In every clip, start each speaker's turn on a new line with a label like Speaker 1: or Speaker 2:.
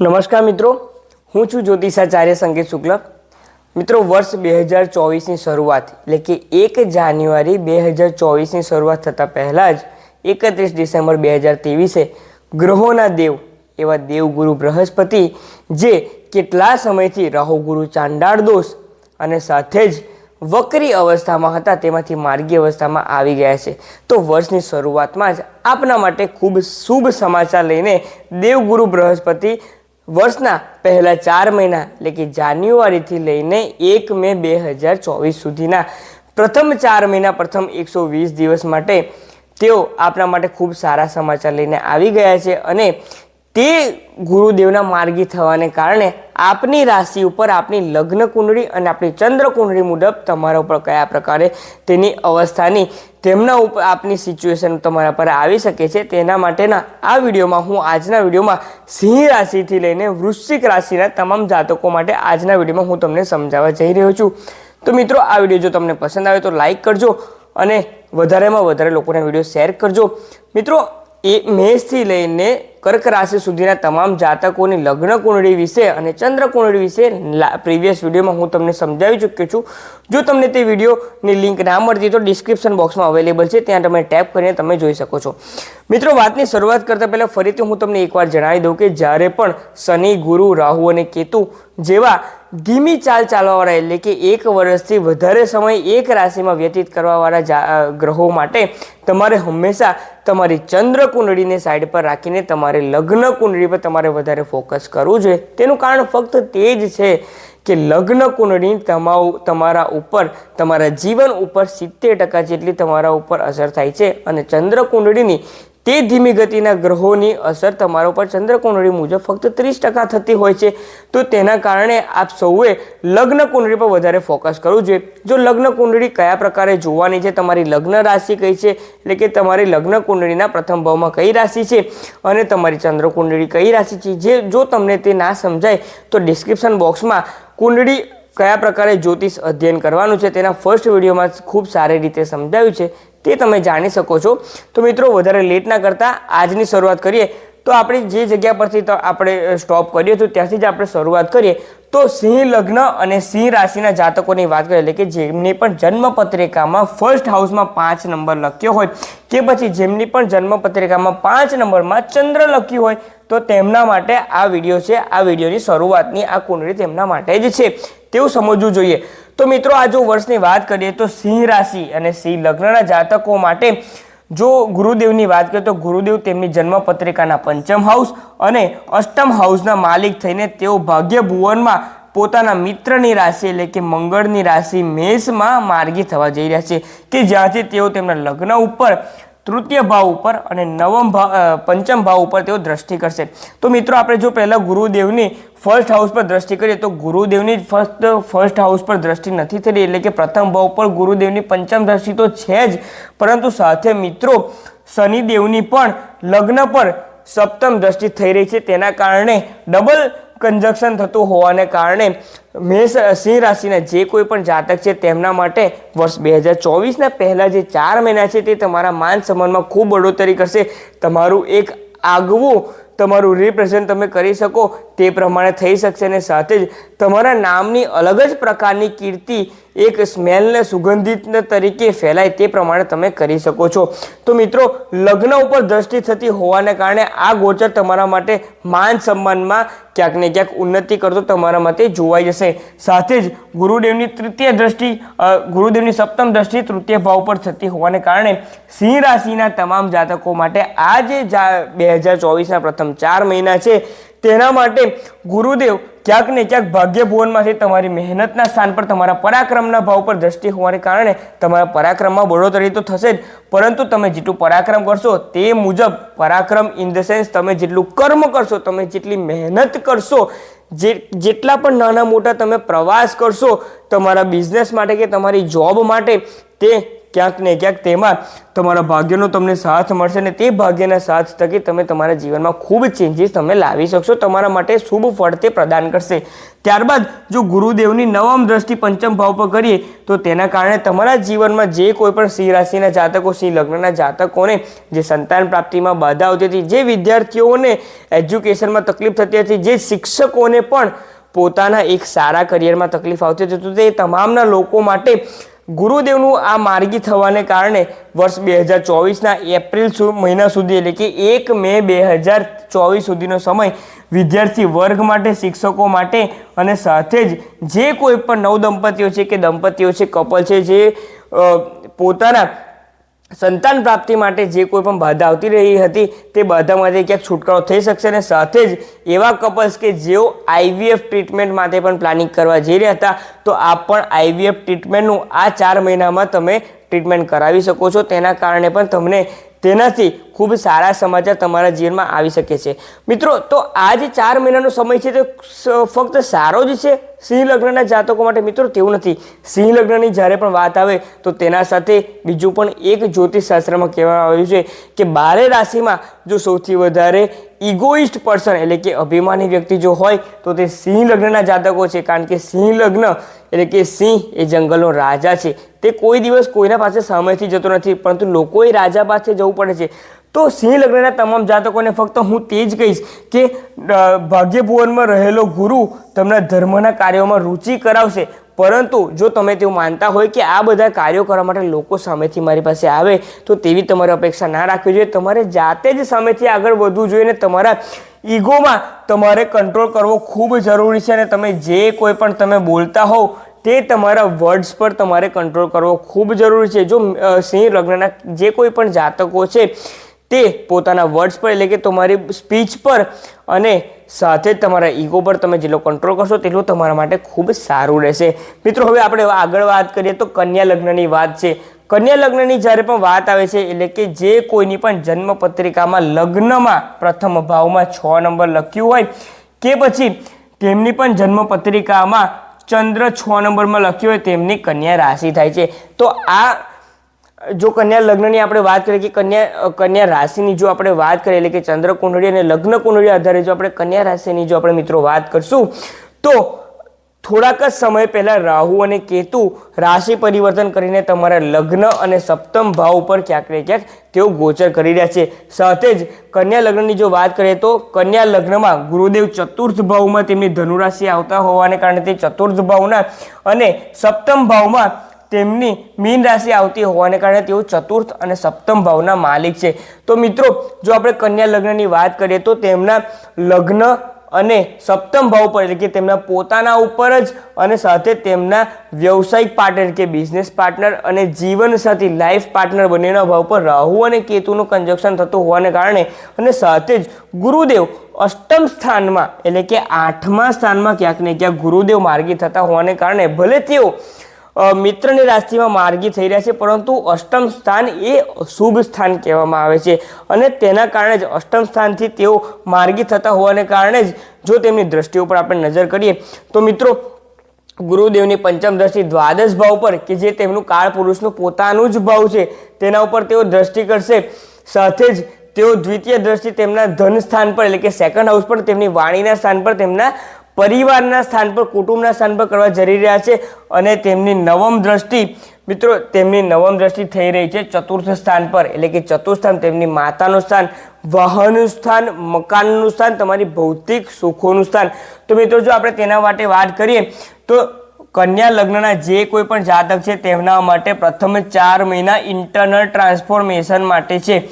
Speaker 1: નમસ્કાર મિત્રો, હું છું જ્યોતિષાચાર્ય સંગીત શુક્લ. મિત્રો, વર્ષ બે હજાર ચોવીસની શરૂઆત, એટલે કે એક જાન્યુઆરી બે હજાર ચોવીસની શરૂઆત થતાં પહેલાં જ એકત્રીસ ડિસેમ્બર બે હજાર ત્રેવીસે ગ્રહોના દેવ, એવા દેવગુરુ બૃહસ્પતિ, જે કેટલા સમયથી રાહુગુરુ ચાંડાળ દોષ અને સાથે જ વક્રી અવસ્થામાં હતા, તેમાંથી માર્ગી અવસ્થામાં આવી ગયા છે. તો વર્ષની શરૂઆતમાં જ આપના માટે ખૂબ શુભ સમાચાર લઈને દેવગુરુ બૃહસ્પતિ વર્ષના પહેલા ચાર મહિના, એટલે કે જાન્યુઆરીથી લઈને એક મે બે હજાર ચોવીસ સુધીના પ્રથમ ચાર મહિના, પ્રથમ એકસો વીસ દિવસ માટે તેઓ આપણા માટે ખૂબ સારા સમાચાર લઈને આવી ગયા છે અને તે ગુરુદેવના માર્ગી થવાને કારણે આપની રાશિ ઉપર આપની લગ્ન કુંડળી અને આપણી ચંદ્ર કુંડળી મુજબ તમારા ઉપર કયા પ્રકારે તેની અવસ્થાની, તેમના ઉપર આપની સિચ્યુએશન તમારા પર આવી શકે છે. તેના માટેના આ વિડીયોમાં હું આજના વિડીયોમાં સિંહ રાશિથી લઈને વૃશ્ચિક રાશિના તમામ જાતકો માટે આજના વિડીયોમાં હું તમને સમજાવવા જઈ રહ્યો છું. તો મિત્રો, આ વીડિયો જો તમને પસંદ આવે તો લાઈક કરજો અને વધારેમાં વધારે લોકોને વીડિયો શેર કરજો. મિત્રો, એ મેષથી લઈને કર્ક રાશિ સુધીના તમામ જાતકોની લગ્ન કુંડળી વિશે અને ચંદ્ર કુંડળી વિશે પ્રીવિયસ વિડીયોમાં હું તમને સમજાવી ચૂક્યો છું. જો તમને તે વિડીયોની લિંક ના મળતી તો ડિસ્ક્રિપ્શન બોક્સમાં અવેલેબલ છે. ત્યાં તમે ટેપ કરીને તમે જોઈ શકો છો. મિત્રો, વાતની શરૂઆત કરતાં પહેલાં ફરીથી હું તમને એકવાર જણાવી દઉં કે જ્યારે પણ શનિ, ગુરુ, રાહુ અને કેતુ જેવા ધીમી ચાલ ચાલવાવાળા એટલે કે એક વર્ષથી વધારે સમય એક રાશિમાં વ્યતીત કરવાવાળા ગ્રહો માટે તમારે હંમેશા તમારી ચંદ્ર કુંડળીને સાઈડ પર રાખીને તમારે લગ્ન કુંડળી પર તમારે વધારે ફોકસ કરવું જોઈએ. તેનું કારણ ફક્ત તે જ છે કે લગ્ન કુંડળી તમાઉ, તમારા ઉપર, તમારા જીવન ઉપર સિત્તેર ટકા જેટલી તમારા ઉપર અસર થાય છે. અને ચંદ્ર કુંડળીની તે ધીમી ગતિના ગ્રહોની અસર તમારા ઉપર ચંદ્ર કુંડળી મુજબ ફક્ત ત્રીસ ટકા થતી હોય છે. તો તેના કારણે આપ સૌએ લગ્ન કુંડળી પર વધારે ફોકસ કરવું જોઈએ. જો લગ્ન કુંડળી કયા પ્રકારે જોવાની છે? તમારી લગ્ન રાશિ કઈ છે? એટલે કે તમારી લગ્ન કુંડળીના પ્રથમ ભાવમાં કઈ રાશિ છે? અને તમારી ચંદ્ર કુંડળી કઈ રાશિ છે? જે જો તમને તે ના સમજાય, તો ડિસ્ક્રિપ્શન બોક્સમાં કુંડળી કયા પ્રકારે જ્યોતિષ અધ્યયન કરવાનું છે? તેના ફર્સ્ટ વિડીયોમાં ખૂબ સારી રીતે સમજાવ્યું છે. તે તમે જાણી શકો છો. તો મિત્રો, વધારે લેટ ના કરતા આજની શરૂઆત કરીએ. તો આપણે જે જગ્યા પરથી આપણે સ્ટોપ કર્યો હતો, ત્યાંથી જ આપણે શરૂઆત કરીએ. તો સિંહ લગ્ન અને સિંહ રાશિના જાતકોની વાત કરીએ, એટલે કે જેમની પણ જન્મપત્રિકામાં ફર્સ્ટ હાઉસમાં પાંચ નંબર લખ્યો હોય, કે પછી જેમની પણ જન્મપત્રિકામાં પાંચ નંબરમાં ચંદ્ર લખ્યું હોય, તો તેમના માટે આ વીડિયો છે. આ વિડીયોની શરૂઆતની આ કુંડળી તેમના માટે જ છે. તેવું સમજવું જોઈએ. તો મિત્રો, આ જો વર્ષની વાત કરીએ તો સિંહ રાશિ અને સિંહ લગ્નના જાતકો માટે જો ગુરુદેવની વાત કરીએ તો ગુરુદેવ તેમની જન્મપત્રિકાના પંચમ હાઉસ અને અષ્ટમ હાઉસના માલિક થઈને તેઓ ભાગ્ય ભુવનમાં પોતાના મિત્રની રાશિ એટલે કે મંગળની રાશિ મેષમાં માર્ગી થવા જઈ રહ્યા છે કે જ્યાંથી તેઓ તેમના લગ્ન ઉપર તૃતીય ભાવ ઉપર અને નવમ ભાવ પંચમ ભાવ ઉપર તેઓ દ્રષ્ટિ કરશે. તો મિત્રો, આપણે જો પહેલાં ગુરુદેવની ફર્સ્ટ હાઉસ પર દ્રષ્ટિ કરીએ, તો ગુરુદેવની ફર્સ્ટ ફર્સ્ટ હાઉસ પર દ્રષ્ટિ નથી થઈ એટલે કે પ્રથમ ભાવ પર ગુરુદેવની પંચમ દ્રષ્ટિ તો છે જ. પરંતુ સાથે મિત્રો, શનિદેવની પણ લગ્ન પર સપ્તમ દ્રષ્ટિ થઈ રહી છે. તેના કારણે ડબલ કન્જક્શન થતું હોવાને કારણે મેષ, સિંહ રાશિના જે કોઈ પણ જાતક છે તેમના માટે વર્ષ બે હજાર ચોવીસના પહેલાં જે ચાર મહિના છે તે તમારા માન સન્માનમાં ખૂબ બઢોતરી કરશે. તમારું એક આગવું, તમારું રિપ્રેઝન્ટ તમે કરી શકો. તે પ્રમાણે થઈ શકશે અને સાથે જ તમારા નામની અલગ જ પ્રકારની કીર્તિ એક સ્મેલને સુગંધિત તરીકે ફેલાય તે પ્રમાણે તમે કરી શકો છો. તો મિત્રો, લગ્ન ઉપર દ્રષ્ટિ થતી હોવાને કારણે આ ગોચર તમારા માટે માન સન્માનમાં ક્યાંક ને ક્યાંક ઉન્નતિ કરતો તમારા માટે જોવાઈ જશે. સાથે જ ગુરુદેવની તૃતીય દ્રષ્ટિ ગુરુદેવની સપ્તમ દ્રષ્ટિ તૃતીય ભાવ પર થતી હોવાને કારણે સિંહ રાશિના તમામ જાતકો માટે આ જે, બે હજાર ચોવીસના પ્રથમ ચાર મહિના છે. તેના માટે ગુરુદેવ ક્યાંક ને ક્યાંક ભાગ્ય ભુવનમાંથી તમારી મહેનતના સ્થાન પર, તમારા પરાક્રમના ભાવ પર દ્રષ્ટિ હોવાને કારણે તમારા પરાક્રમમાં બળોતરી તો થશે જ. પરંતુ તમે જેટલું પરાક્રમ કરશો તે મુજબ, પરાક્રમ ઇન ધ સેન્સ તમે જેટલું કર્મ કરશો, તમે જેટલી મહેનત કરશો, જે, જેટલા પણ નાના મોટા તમે પ્રવાસ કરશો, તમારા બિઝનેસ માટે કે તમારી જોબ માટે, તે ક્યાંક ને ક્યાંક તેમાં તમારા ભાગ્યનો તમને સાથ મળશે અને તે ભાગ્યના સાથ થકી તમે તમારા જીવનમાં ખૂબ ચેન્જીસ તમે લાવી શકશો. તમારા માટે શુભ ફળ તે પ્રદાન કરશે. ત્યારબાદ જો ગુરુદેવની નવમ દ્રષ્ટિ પંચમ ભાવ પર કરીએ, તો તેના કારણે તમારા જીવનમાં જે કોઈ પણ સિંહ રાશિના જાતકો, સિંહ લગ્નના જાતકોને જે સંતાન પ્રાપ્તિમાં બાધા આવતી હતી, જે વિદ્યાર્થીઓને એજ્યુકેશનમાં તકલીફ થતી હતી, જે શિક્ષકોને પણ પોતાના એક સારા કરિયરમાં તકલીફ આવતી હતી, તો તે તમામના લોકો માટે ગુરુદેવનું આ માર્ગી થવાને કારણે વર્ષ બે હજાર ચોવીસના એપ્રિલ મહિના સુધી એટલે કે એક મે બે હજાર ચોવીસ સુધીનો સમય વિદ્યાર્થી વર્ગ માટે, શિક્ષકો માટે અને સાથે જ જે કોઈ પણ નવ દંપતીઓ છે કે દંપતીઓ છે, કપલ છે, જે પોતાના સંતાન પ્રાપ્તિ માટે જે કોઈ પણ બાધા આવતી રહી હતી, તે બાધામાંથી ક્યાંક છુટકારો થઈ શકશે અને સાથે જ એવા કપલ્સ કે જેઓ આઈવીએફ ટ્રીટમેન્ટ માટે પણ પ્લાનિંગ કરવા જઈ રહ્યા હતા, તો આ પણ આઈવીએફ ટ્રીટમેન્ટનું આ ચાર મહિનામાં તમે ટ્રીટમેન્ટ કરાવી શકો છો. તેના કારણે પણ તમને તેનાથી ખૂબ સારા સમાચાર તમારા જીવનમાં આવી શકે છે. મિત્રો, તો આ જે ચાર મહિનાનો સમય છે, તે ફક્ત સારો જ છે? સિંહ લગ્નના જાતકો માટે મિત્રો, તેવું નથી. સિંહ લગ્નની જ્યારે પણ વાત આવે, તો તેના સાથે બીજું પણ એક જ્યોતિષશાસ્ત્રમાં કહેવામાં આવ્યું છે કે બારે રાશિમાં જો સૌથી વધારે ઇગોઇસ્ટ પર્સન એટલે કે અભિમાની વ્યક્તિ જો હોય, તો તે સિંહ લગ્નના જાતકો છે. કારણ કે સિંહ લગ્ન એટલે કે સિંહ એ જંગલનો રાજા છે. તે કોઈ દિવસ કોઈના પાસે સમયથી જતો નથી, પરંતુ લોકોએ રાજા પાસે જવું પડે છે. તો સિંહ લગ્નના તમામ જાતકોને ફક્ત હું તે જ કહીશ કે ભાગ્યભુવનમાં રહેલો ગુરુ તમને ધર્મના કાર્યોમાં રુચિ કરાવશે. પરંતુ જો તમે તેવું માનતા હોય કે આ બધા કાર્યો કરવા માટે લોકો સામેથી મારી પાસે આવે, તો તેવી તમારે અપેક્ષા ના રાખવી જોઈએ. તમારે જાતે જ સામેથી આગળ વધવું જોઈએ અને તમારા ઈગોમાં તમારે કંટ્રોલ કરવો ખૂબ જરૂરી છે અને તમે જે કોઈ પણ તમે બોલતા હોવ, તે તમારા વર્ડ્સ પર તમારે કંટ્રોલ કરવો ખૂબ જરૂરી છે. જો સિંહ લગ્નના જે કોઈ પણ જાતકો છે તે પોતાના વર્ડ્સ પર, એટલે કે તમારી સ્પીચ પર અને સાથે તમારા ઈગો પર તમે જેટલો કંટ્રોલ કરશો તેટલું તમારા માટે ખૂબ સારું રહેશે. મિત્રો, હવે આપણે આગળ વાત કરીએ તો કન્યા લગ્નની વાત છે. કન્યા લગ્નની જ્યારે પણ વાત આવે છે, એટલે કે જે કોઈની પણ જન્મ પત્રિકામાં લગ્નમાં પ્રથમ ભાવમાં છ નંબર લખ્યું હોય કે પછી તેમની પણ જન્મ પત્રિકામાં ચંદ્ર છ નંબરમાં લખ્યું હોય, તેમની કન્યા રાશિ થાય છે. તો આ જો કન્યા લગ્નની આપણે વાત કરીએ કે કન્યા કન્યા રાશિની જો આપણે વાત કરીએ, એટલે કે ચંદ્ર કુંડળી અને લગ્ન કુંડળી આધારે જો આપણે કન્યા રાશિની જો આપણે મિત્રો વાત કરશું, તો થોડાક જ સમય પહેલાં રાહુ અને કેતુ રાશિ પરિવર્તન કરીને તમારા લગ્ન અને સપ્તમ ભાવ ઉપર ક્યાંક ને ક્યાંક તેઓ ગોચર કરી રહ્યા છે. સાથે જ કન્યા લગ્નની જો વાત કરીએ તો કન્યા લગ્નમાં ગુરુદેવ ચતુર્થ ભાવમાં તેમની ધનુરાશિ આવતા હોવાને કારણે તે ચતુર્થ ભાવના અને સપ્તમ ભાવમાં તેમની મીન રાશિ આવતી હોવાને કારણે તેઓ ચતુર્થ અને સપ્તમ ભાવના માલિક છે. તો મિત્રો, જો આપણે કન્યા લગ્નની વાત કરીએ તો તેમના લગ્ન અને સપ્તમ ભાવ પર એટલે કે તેમના પોતાના ઉપર જ અને સાથે તેમના વ્યવસાયિક પાર્ટનર કે બિઝનેસ પાર્ટનર અને જીવન સાથી લાઈફ પાર્ટનર બંનેના ભાવ પર રાહુ અને કેતુનું કન્જક્શન થતું હોવાને કારણે અને સાથે જ ગુરુદેવ અષ્ટમ સ્થાનમાં એટલે કે આઠમા સ્થાનમાં ક્યાંક ને ક્યાંક ગુરુદેવ માર્ગી થતા હોવાને કારણે ભલે તેઓ મિત્રની રાશિમાં માર્ગી થઈ રહ્યા છે, પરંતુ અષ્ટમ સ્થાન એ શુભ સ્થાન કહેવામાં આવે છે અને તેના કારણે જ અષ્ટમ સ્થાનથી તેઓ માર્ગી થતા હોવાને કારણે જ જો તેમની દ્રષ્ટિ ઉપર આપણે નજર કરીએ, તો મિત્રો ગુરુદેવની પંચમ દ્રષ્ટિ દ્વાદશ ભાવ પર કે જે તેમનું કાળ પુરુષનું પોતાનું જ ભાવ છે, તેના ઉપર તેઓ દ્રષ્ટિ કરશે. સાથે જ તેઓ દ્વિતીય દ્રષ્ટિ તેમના ધન સ્થાન પર એટલે કે સેકન્ડ હાઉસ પર તેમની વાણીના સ્થાન પર તેમના પરિવારના સ્થાન પર, કુટુંબના સ્થાન પર કરવા જઈ રહ્યા છે અને તેમની નવમ દ્રષ્ટિ, મિત્રો, તેમની નવમ દ્રષ્ટિ થઈ રહી છે ચતુર્થ સ્થાન પર. એટલે કે ચતુર્થ સ્થાન તેમની માતાનું સ્થાન, વાહનનું સ્થાન, મકાનનું સ્થાન, તમારી ભૌતિક સુખોનું સ્થાન. તો મિત્રો, જો આપણે તેના માટે વાત કરીએ, તો કન્યા લગ્નના જે કોઈ પણ જાતક છે તેમના માટે પ્રથમ ચાર મહિના ઇન્ટરનલ ટ્રાન્સફોર્મેશન માટે છે.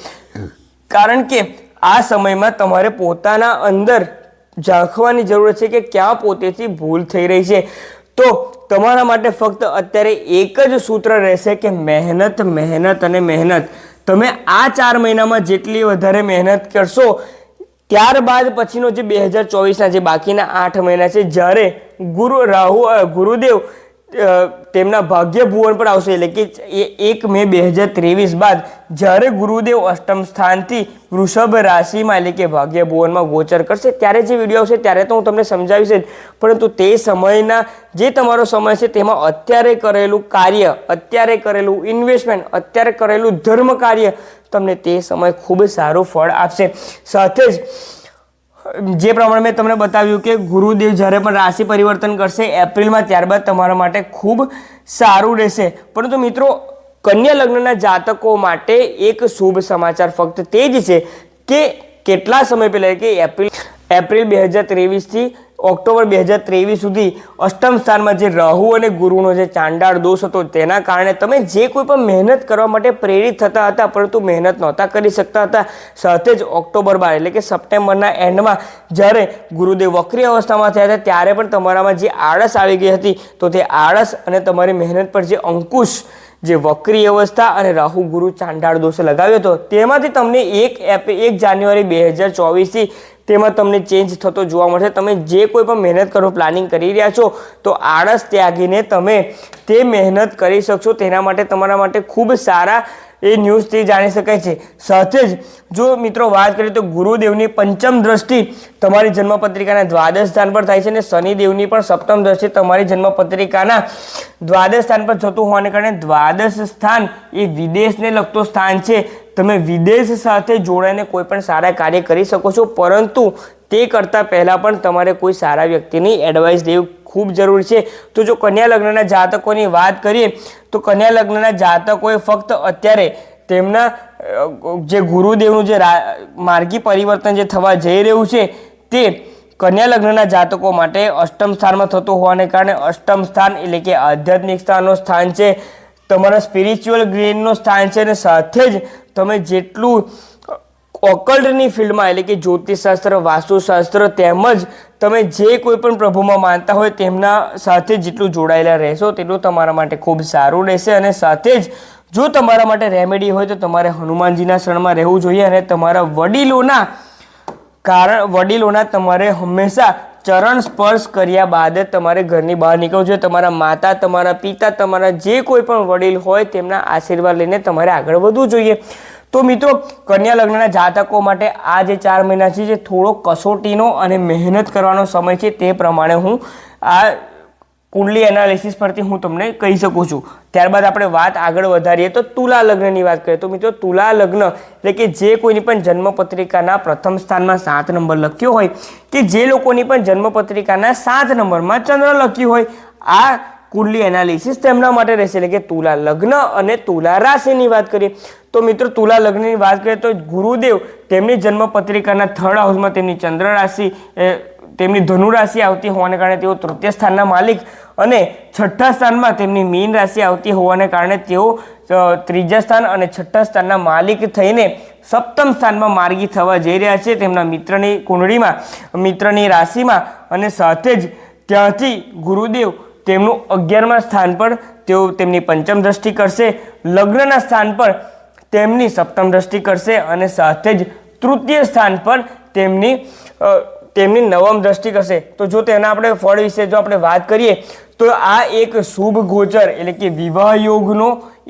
Speaker 1: કારણ કે આ સમયમાં તમારે પોતાના અંદર ઝાંખવાની જરૂર છે કે ક્યાં પોતેથી ભૂલ થઈ રહી છે. તો તમારા માટે ફક્ત અત્યારે એક જ સૂત્ર રહેશે કે મહેનત મહેનત અને મહેનત. તમે આ ચાર મહિનામાં જેટલી વધારે મહેનત કરશો, ત્યારબાદ પછીનો જે બે હજાર ચોવીસના જે બાકીના આઠ મહિના છે, જ્યારે ગુરુ રાહુ ગુરુદેવ તેમના ભાગ્ય ભુવન પર આવશે. એટલે કે એક મે બે હજાર ત્રેવીસ બાદ જ્યારે ગુરુદેવ અષ્ટમ સ્થાનથી વૃષભ રાશિમાં એટલે કે ભાગ્ય ભુવનમાં ગોચર કરશે, ત્યારે જે વીડિયો આવશે ત્યારે તો હું તમને સમજાવીશ જ. પરંતુ તે સમયના જે તમારો સમય છે તેમાં અત્યારે કરેલું કાર્ય, અત્યારે કરેલું ઇન્વેસ્ટમેન્ટ અત્યારે કરેલું ધર્મ કાર્ય તમને તે સમય ખૂબ સારું ફળ આપશે. સાથે જ જે પ્રમાણે મેં તમને બતાવ્યું કે ગુરુદેવ જ્યારે પણ રાશિ પરિવર્તન કરશે એપ્રિલમાં ત્યારબાદ તમારા માટે ખૂબ સારું રહેશે. પરંતુ મિત્રો, કન્યા લગ્નના જાતકો માટે એક શુભ સમાચાર ફક્ત તે જ છે કે કેટલા સમય પહેલાં કે એપ્રિલ એપ્રિલ બે હજાર ત્રેવીસથી ઓક્ટોબર બે હજાર ત્રેવીસ સુધી અષ્ટમ સ્થાનમાં જે રાહુ અને ગુરુનો જે ચાંડાળ દોષ હતો તેના કારણે તમે જે કોઈ પણ મહેનત કરવા માટે પ્રેરિત થતા હતા, પરંતુ મહેનત નહોતા કરી શકતા હતા. સાથે જ ઓક્ટોબર બાર એટલે કે સપ્ટેમ્બરના એન્ડમાં જ્યારે ગુરુદેવ વક્રી અવસ્થામાં થયા હતા, ત્યારે પણ તમારામાં જે આળસ આવી ગઈ હતી, તો તે આળસ અને તમારી મહેનત પર જે અંકુશ, જે વક્રી અવસ્થા અને રાહુ ગુરુ ચાંડાળ દોષે લગાવ્યો હતો. તેમાંથી તમને એક એપ એક જાન્યુઆરી બે હજાર ચોવીસથી તેમાં તમને ચેન્જ થતો જોવા મળશે. તમે જે કોઈ પણ મહેનત કરો પ્લાનિંગ કરી રહ્યા છો, તો આળસ ત્યાગીને તમે તે મહેનત કરી શકશો. તેના માટે તમારા માટે ખૂબ સારા એ ન્યૂઝથી જાણી શકાય છે. સાથે જ જો મિત્રો વાત કરીએ તો ગુરુદેવની પંચમ દ્રષ્ટિ તમારી જન્મપત્રિકાના દ્વાદશ સ્થાન પર થાય છે અને શનિદેવની પણ સપ્તમ દ્રષ્ટિ તમારી જન્મપત્રિકાના દ્વાદશ સ્થાન પર જતું હોવાને કારણે દ્વાદશ સ્થાન એ વિદેશને લગતો સ્થાન છે. તમે વિદેશ સાથે જોડાઈને કોઈ પણ સારા કાર્ય કરી શકો છો, પરંતુ તે કરતાં પહેલાં પણ તમારે કોઈ સારા વ્યક્તિની એડવાઇસ લેવી ખૂબ જરૂરી છે. તો જો કન્યા લગ્નના જાતકોની વાત કરીએ, તો કન્યા લગ્નના જાતકોએ ફક્ત અત્યારે તેમના જે ગુરુદેવનું જે માર્ગી પરિવર્તન જે થવા જઈ રહ્યું છે, તે કન્યા લગ્નના જાતકો માટે અષ્ટમ સ્થાનમાં થતું હોવાને કારણે અષ્ટમ સ્થાન એટલે કે આધ્યાત્મિક સ્થાનનું સ્થાન છે. તમારા સ્પિરિચ્યુઅલ ગ્રેનનું સ્થાન છે અને સાથે જ તમે જેટલું ઓકલ્ટની ફિલ્ડમાં એટલે કે જ્યોતિષશાસ્ત્ર, વાસ્તુશાસ્ત્ર તેમજ તમે જે કોઈ પણ પ્રભુમાં માનતા હોય તેમના સાથે જેટલું જોડાયેલા રહેશો તેટલું તમારા માટે ખૂબ સારું રહેશે અને સાથે જ જો તમારા માટે રેમેડી હોય તો તમારે હનુમાનજીના શરણમાં રહેવું જોઈએ અને તમારા વડીલોના કારણ, વડીલોના તમારે હંમેશા ચરણ સ્પર્શ કર્યા બાદ તમારે ઘરની બહાર નીકળવું જોઈએ. તમારા માતા, તમારા પિતા, તમારા જે કોઈ પણ વડીલ હોય તેમના આશીર્વાદ લઈને તમારે આગળ વધવું જોઈએ. તો મિત્રો, કન્યા લગ્નના જાતકો માટે આ જે ચાર મહિના છે, જે થોડો કસોટીનો અને મહેનત કરવાનો સમય છે તે પ્રમાણે હું આ કુંડલી એનાલિસિસ પરથી હું તમને કહી શકું છું. ત્યારબાદ આપણે વાત આગળ વધારીએ તો તુલા લગ્નની વાત કરીએ. તો મિત્રો, તુલા લગ્ન એટલે કે જે કોઈની પણ જન્મપત્રિકાના પ્રથમ સ્થાનમાં સાત નંબર લખ્યો હોય કે જે લોકોની પણ જન્મપત્રિકાના સાત નંબરમાં ચંદ્ર લખ્યું હોય, આ કુંડલી એનાલિસિસ તેમના માટે રહેશે. એટલે કે તુલા લગ્ન અને તુલા રાશિની વાત કરીએ. તો મિત્રો, તુલા લગ્નની વાત કરીએ તો ગુરુદેવ તેમની જન્મપત્રિકાના થર્ડ હાઉસમાં તેમની ચંદ્ર રાશિ તેમની ધનુ રાશિ આવતી હોવાને કારણે તેઓ તૃતીય સ્થાનના માલિક અને છઠ્ઠા સ્થાનમાં તેમની મીન રાશિ આવતી હોવાને કારણે તેઓ ત્રીજા સ્થાન અને છઠ્ઠા સ્થાનના માલિક થઈને સપ્તમ સ્થાનમાં માર્ગી થવા જઈ રહ્યા છે. તેમના મિત્રની કુંડળીમાં, મિત્રની રાશિમાં અને સાથે જ ત્યાંથી ગુરુદેવ તેમનું અગિયારમા સ્થાન પર તેઓ તેમની પંચમ દ્રષ્ટિ કરશે. લગ્નના સ્થાન પર તેમની સપ્તમ દ્રષ્ટિ કરશે અને સાથે જ તૃતીય સ્થાન પર તેમની તેમની નવમ દ્રષ્ટિ કરશે તો જો તેના આપણે ફળ વિશે જો આપણે વાત કરીએ, તો આ એક શુભ ગોચર એટલે કે વિવાહ યોગનો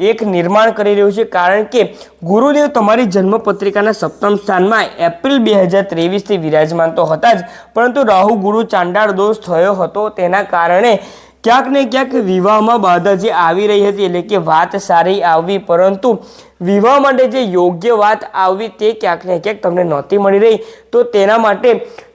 Speaker 1: એક નિર્માણ કરી રહ્યું છે. કારણ કે ગુરુદેવ તમારી જન્મપત્રિકાના સપ્તમ સ્થાનમાં એપ્રિલ બે હજાર ત્રેવીસથી વિરાજમાન તો હતા જ, પરંતુ રાહુ ગુરુ ચાંડાળ દોષ થયો હતો. તેના કારણે ક્યાંક ને ક્યાંક વિવાહમાં બાધા જે આવી રહી હતી, એટલે કે વાત સારી આવવી પરંતુ વિવાહ માટે જે યોગ્ય વાત આવવી તે ક્યાંક ને ક્યાંક તમને નહોતી મળી રહી. તો તેના માટે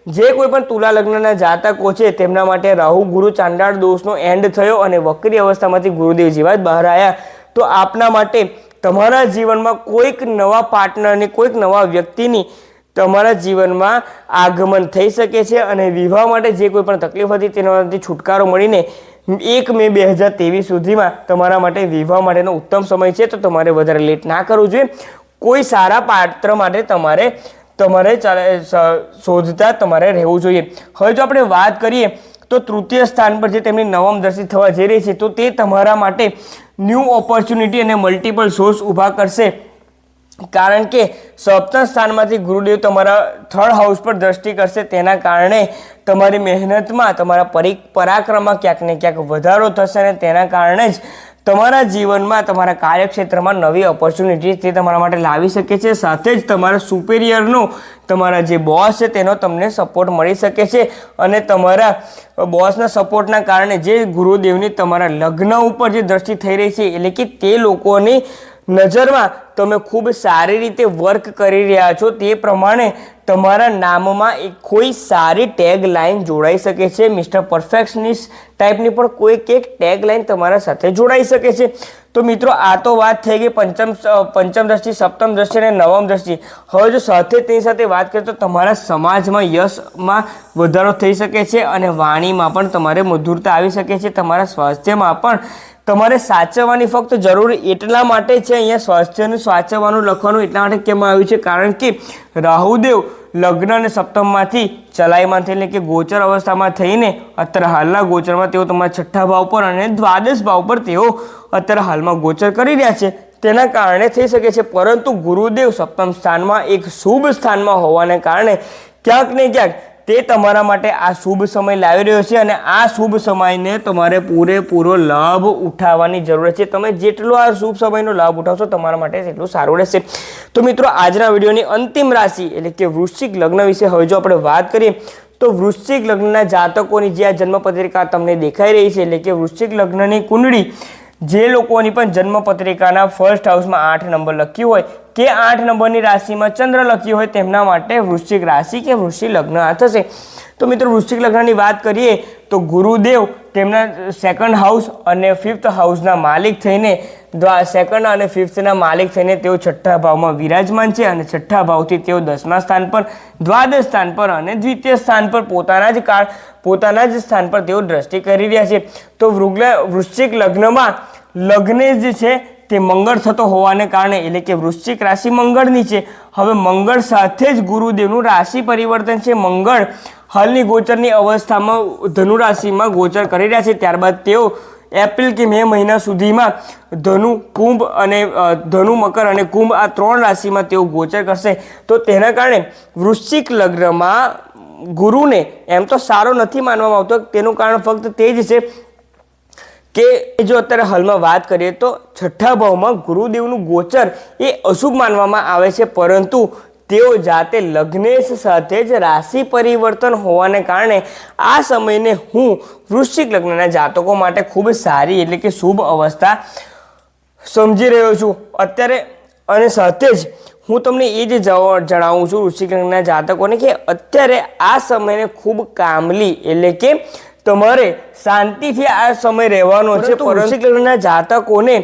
Speaker 1: જે કોઈ પણ તુલા લગ્નના જાતકો છે, તેમના માટે રાહુ, ગુરુ, ચાંડાળ દોષનો એન્ડ થયો અને વક્રી અવસ્થામાંથી ગુરુદેવ જેવા બહાર આવ્યા તો આપના માટે તમારા જીવનમાં કોઈક નવા પાર્ટનરની, કોઈક નવા વ્યક્તિની તમારા જીવનમાં આગમન થઈ શકે છે અને વિવાહ માટે જે કોઈ પણ તકલીફ હતી તેનાથી છુટકારો મળીને એક મે બે હજાર ત્રેવીસ સુધીમાં તમારા માટે વિવાહ માટેનો ઉત્તમ સમય છે, તો તમારે વધારે લેટ ના કરવું જોઈએ. કોઈ સારા પાત્ર માટે તમારે તમારે શોધતા તમારે રહેવું જોઈએ. હવે જો આપણે વાત કરીએ, તો તૃતીય સ્થાન પર જે તેમની નવમ દર્શિત થવા જઈ રહી છે, તો તે તમારા માટે ન્યૂ ઓપોર્ચ્યુનિટી અને મલ્ટિપલ સોર્સ ઊભા કરશે. કારણ કે સપ્તમ સ્થાનમાંથી ગુરુદેવ તમારા થર્ડ હાઉસ પર દ્રષ્ટિ કરશે તેના કારણે તમારી મહેનતમાં, તમારા પરિ, પરાક્રમમાં ક્યાંક ને ક્યાંક વધારો થશે અને તેના કારણે જ તમારા જીવનમાં, તમારા કાર્યક્ષેત્રમાં નવી ઓપોર્ચ્યુનિટી તે તમારા માટે લાવી શકે છે. સાથે જ તમારા સુપેરિયરનો તમારા જે બોસ છે તેનો તમને સપોર્ટ મળી શકે છે અને તમારા બોસના સપોર્ટના કારણે જે ગુરુદેવની તમારા લગ્ન ઉપર જે દ્રષ્ટિ થઈ રહી છે, એટલે કે તે લોકોની નજરમાં તમે ખૂબ સારી રીતે વર્ક કરી રહ્યા છો તે પ્રમાણે તમારા નામમાં એક કોઈ સારી ટેગ લાઇન જોડાઈ શકે છે. મિસ્ટર પરફેક્શનિસ્ટ ટાઈપની પણ કોઈક એક ટેગ લાઇન તમારા સાથે જોડાઈ શકે છે. તો મિત્રો, આ તો વાત થઈ ગઈ પંચમ પંચમ દ્રષ્ટિ, સપ્તમ દ્રષ્ટિ અને નવમ દ્રષ્ટિ. હવે જો સાથે તેની સાથે વાત કરીએ તો તમારા સમાજમાં યશમાં વધારો થઈ શકે છે અને વાણીમાં પણ તમારે મધુરતા આવી શકે છે. તમારા સ્વાસ્થ્યમાં પણ તમારે સાચવવાની ફક્ત જરૂર એટલા માટે છે, અહીંયા સ્વાસ્થ્યનું, સાચવવાનું, લખવાનું એટલા માટે કહેવામાં આવ્યું છે. કારણ કે રાહુદેવ લગ્ન અને સપ્તમમાંથી ચલાઈમાં થઈને કે ગોચર અવસ્થામાં થઈને અત્યારે હાલના ગોચરમાં તેઓ તમારા છઠ્ઠા ભાવ પર અને દ્વાદશ ભાવ પર તેઓ અત્યારે હાલમાં ગોચર કરી રહ્યા છે. તેના કારણે થઈ શકે છે, પરંતુ ગુરુદેવ સપ્તમ સ્થાનમાં એક શુભ સ્થાનમાં હોવાને કારણે ક્યાંક ને ક્યાંક તે તમારા માટે આ શુભ સમય લાવી રહ્યો છે અને આ શુભ સમયને તમારે પૂરેપૂરો લાભ ઉઠાવવાની જરૂર છે. તમે જેટલો આ શુભ સમયનો લાભ ઉઠાવશો તમારા માટે તેટલું સારું રહેશે. તો મિત્રો, આજના વિડીયોની અંતિમ રાશિ એટલે કે વૃશ્ચિક લગ્ન વિશે હવે જો આપણે વાત કરીએ, તો વૃશ્ચિક લગ્નના જાતકોની જે આ જન્મપત્રિકા તમને દેખાઈ રહી છે એટલે કે વૃશ્ચિક લગ્નની કુંડળી, જે લોકોની પણ જન્મપત્રિકાના ફર્સ્ટ હાઉસમાં આઠ નંબર લખ્યું હોય કે આઠ નંબરની રાશિમાં ચંદ્ર લખ્યું હોય તેમના માટે વૃશ્ચિક રાશિ કે વૃશ્ચિક લગ્ન થશે. તો મિત્રો, વૃશ્ચિક લગ્નની વાત કરીએ તો ગુરુદેવ તેમના સેકન્ડ હાઉસ અને ફિફ્થ હાઉસના માલિક થઈને સેકન્ડ અને ફિફ્થના માલિક થઈને તેઓ છઠ્ઠા ભાવમાં વિરાજમાન છે અને છઠ્ઠા ભાવથી તેઓ દસમા સ્થાન પર, દ્વાદશ સ્થાન પર અને દ્વિતીય સ્થાન પર પોતાના જ કાળ, પોતાના જ સ્થાન પર તેઓ દ્રષ્ટિ કરી રહ્યા છે. તો વૃગ્લ, વૃશ્ચિક લગ્નમાં લગ્ને જ છે તે મંગળ થતો હોવાને કારણે, એટલે કે વૃશ્ચિક રાશિ મંગળની છે. હવે મંગળ સાથે જ ગુરુદેવનું રાશિ પરિવર્તન છે. મંગળ હાલની ગોચરની અવસ્થામાં ધનુ રાશિમાં ગોચર કરી રહ્યા છે. ત્યારબાદ તેઓ એપ્રિલ કે મે મહિના સુધીમાં ધનુ કુંભ અને ધનુ મકર અને કુંભ આ ત્રણ રાશિમાં તેઓ ગોચર કરશે. તો તેના કારણે વૃશ્ચિક લગ્નમાં ગુરુને એમ તો સારો નથી માનવામાં આવતો. તેનું કારણ ફક્ત તે જ છે કે જો અત્યારે હાલમાં વાત કરીએ તો છઠ્ઠા ભાવમાં ગુરુદેવનું ગોચર એ અશુભ માનવામાં આવે છે, પરંતુ તેઓ જાતે લગ્નેશ સાથે જ રાશિ પરિવર્તન હોવાને કારણે આ સમયને હું વૃશ્ચિક લગ્નના જાતકો માટે ખૂબ સારી એટલે કે શુભ અવસ્થા સમજી રહ્યો છું. અત્યારે અને સાથે જ હું તમને એ જ જણાવું છું વૃશ્ચિક લગ્નના જાતકોને કે અત્યારે આ સમયને ખૂબ કામલી એટલે કે તમારે શાંતિથી આ સમય રહેવાનો છે વૃશ્ચિક લગ્નના જાતકોને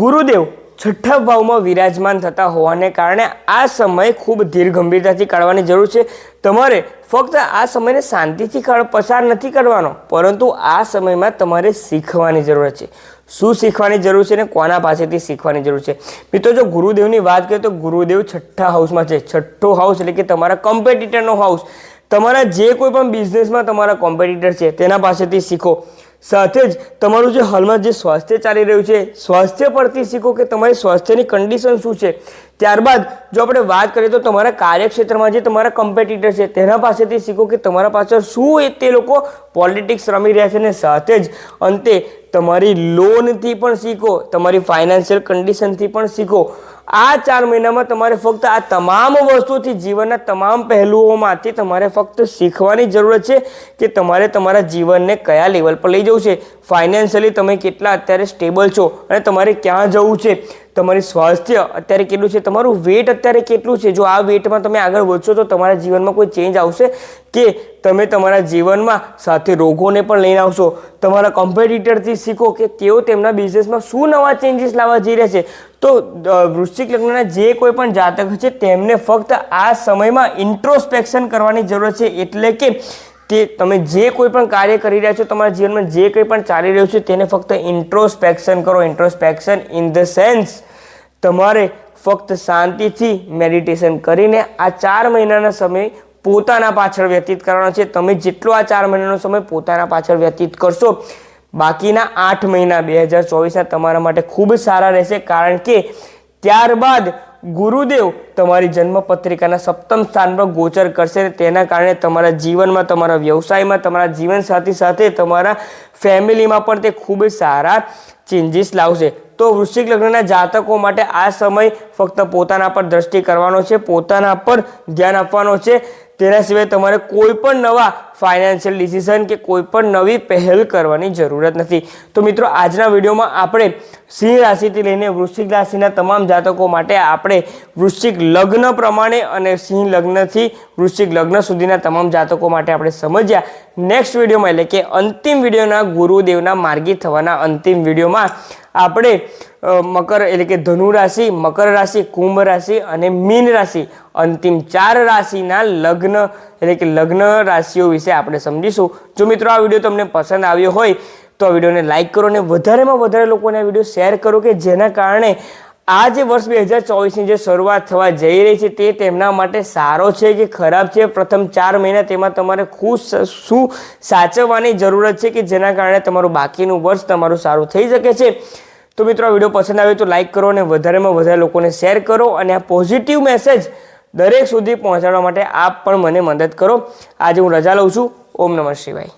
Speaker 1: ગુરુદેવ છઠ્ઠા ભાવમાં વિરાજમાન થતા હોવાને કારણે આ સમય ખૂબ ધીર ગંભીરતાથી કાઢવાની જરૂર છે. તમારે ફક્ત આ સમયને શાંતિથી પસાર નથી કરવાનો પરંતુ આ સમયમાં તમારે શીખવાની જરૂર છે. શું શીખવાની જરૂર છે ને કોના પાસેથી શીખવાની જરૂર છે? મિત્રો જો ગુરુદેવની વાત કરીએ તો ગુરુદેવ છઠ્ઠા હાઉસમાં છે. છઠ્ઠો હાઉસ એટલે કે તમારા કોમ્પિટિટરનો હાઉસ તમારા જે કોઈ પણ બિઝનેસમાં તમારા કોમ્પિટિટર છે, તેના પાસેથી શીખો. સાથે જ તમારું જે હાલમાં જે સ્વાસ્થ્ય ચાલી રહ્યું છે, સ્વાસ્થ્ય પરથી શીખો કે તમારી સ્વાસ્થ્યની કન્ડિશન શું છે. ત્યારબાદ જો આપણે વાત કરીએ તો તમારા કાર્યક્ષેત્રમાં જે તમારા કોમ્પિટિટર છે, તેના પાસેથી શીખો કે તમારા પાછળ શું એ તે લોકો પોલિટિક્સ રમી રહ્યા છે અને સાથે જ અંતે તમારી લોનથી પણ શીખો, તમારી ફાઇનાન્શિયલ કન્ડિશનથી પણ શીખો. આ ચાર મહિનામાં તમારે ફક્ત આ તમામ વસ્તુથી જીવનના તમામ પહેલુઓમાંથી તમારે ફક્ત શીખવાની જરૂરત છે કે તમારે તમારા જીવનને કયા લેવલ પર લઈ જવું છે. ફાઇનાન્શિયલી તમે કેટલા અત્યારે સ્ટેબલ છો અને તમારે ક્યાં જવું છે. તમારી સ્વાસ્થ્ય અત્યારે કેટલું છે, તમારું વેટ અત્યારે કેટલું છે? જો આ વેટમાં તમે આગળ વધશો તો તમારા જીવનમાં કોઈ ચેન્જ આવશે કે તમે તમારા જીવનમાં સાથે રોગોને પણ લઈને આવશો? તમારા કોમ્પિટિટરથી શીખો કે તેઓ તેમના બિઝનેસમાં શું નવા ચેન્જીસ લાવવા જઈ રહ્યા છે? તો વૃશ્ચિક લગ્નના જે કોઈ પણ જાતક છે, તેમને ફક્ત આ સમયમાં ઇન્ટ્રોસ્પેક્શન કરવાની જરૂર છે. એટલે કે તે, તમે જે કોઈ પણ કાર્ય કરી રહ્યા છો, તમારા જીવનમાં જે કંઈ પણ ચાલી રહ્યું છે, તેને ફક્ત ઇન્ટ્રોસ્પેક્શન કરો. ઇન્ટ્રોસ્પેક્શન ઇન ધ સેન્સ તમારે ફક્ત શાંતિથી મેડિટેશન કરીને આ ચાર મહિનાના સમય પોતાના પાછળ વ્યતીત કરવાનો છે. તમે જેટલો આ ચાર મહિનાનો સમય પોતાના પાછળ વ્યતીત કરશો, બાકીના આઠ મહિના બે હજાર ચોવીસના તમારા માટે ખૂબ સારા રહેશે. કારણ કે ત્યારબાદ ગુરુદેવ તમારી જન્મ પત્રિકાના સપ્તમ સ્થાન પર ગોચર કરશે તેના કારણે તમારા જીવનમાં, તમારા વ્યવસાયમાં, તમારા જીવનસાથી સાથે તમારા ફેમિલીમાં પણ તે ખૂબ સારા ચેન્જીસ લાવશે. તો વૃશ્ચિક લગ્નના જાતકો માટે આ સમય ફક્ત પોતાના પર દ્રષ્ટિ કરવાનો છે, પોતાના પર ધ્યાન આપવાનો છે. તેના સિવાય તમારે કોઈ પણ નવા ફાઇનાન્શિયલ ડિસિઝન કે કોઈ પણ નવી પહેલ કરવાની જરૂરત નથી. તો મિત્રો, આજના વિડીયોમાં આપણે સિંહ રાશિથી લઈને વૃશ્ચિક રાશિના તમામ જાતકો માટે આપણે વૃશ્ચિક લગ્ન પ્રમાણે અને સિંહ લગ્નથી વૃશ્ચિક લગ્ન સુધીના તમામ જાતકો માટે આપણે સમજ્યા. નેક્સ્ટ વિડીયોમાં એટલે કે અંતિમ વિડીયોના ગુરુદેવના માર્ગી થવાના અંતિમ વિડીયોમાં આપણે મકર એટલે કે ધનુ રાશિ, મકર રાશિ, કુંભ રાશિ અને મીન રાશિ. અંતિમ ચાર રાશિના લગ્ન એટલે કે લગ્ન રાશિઓ વિશે આપણે સમજીશું. જો મિત્રો આ વીડિયો તમને પસંદ આવ્યો હોય, તો આ વિડીયોને લાઈક કરો અને વધારેમાં વધારે લોકોને આ વીડિયો શેર કરો કે જેના કારણે આ જે વર્ષ બે હજાર ચોવીસની જે શરૂઆત થવા જઈ રહી છે, તે તેમના માટે સારો છે કે ખરાબ છે? પ્રથમ ચાર મહિના તેમાં તમારે ખુશ શું સાચવવાની જરૂરત છે કે જેના કારણે તમારું બાકીનું વર્ષ તમારું સારું થઈ શકે છે? તો મિત્રો વીડિયો પસંદ આવે તો લાઇક કરો અને વધારેમાં વધારે લોકોને શેર કરો અને આ પોઝિટિવ મેસેજ દરેક સુધી પહોંચાડવા માટે આપ પણ મને મદદ કરો. આજે હું રજા લઉં છું. ઓમ નમઃ શિવાય.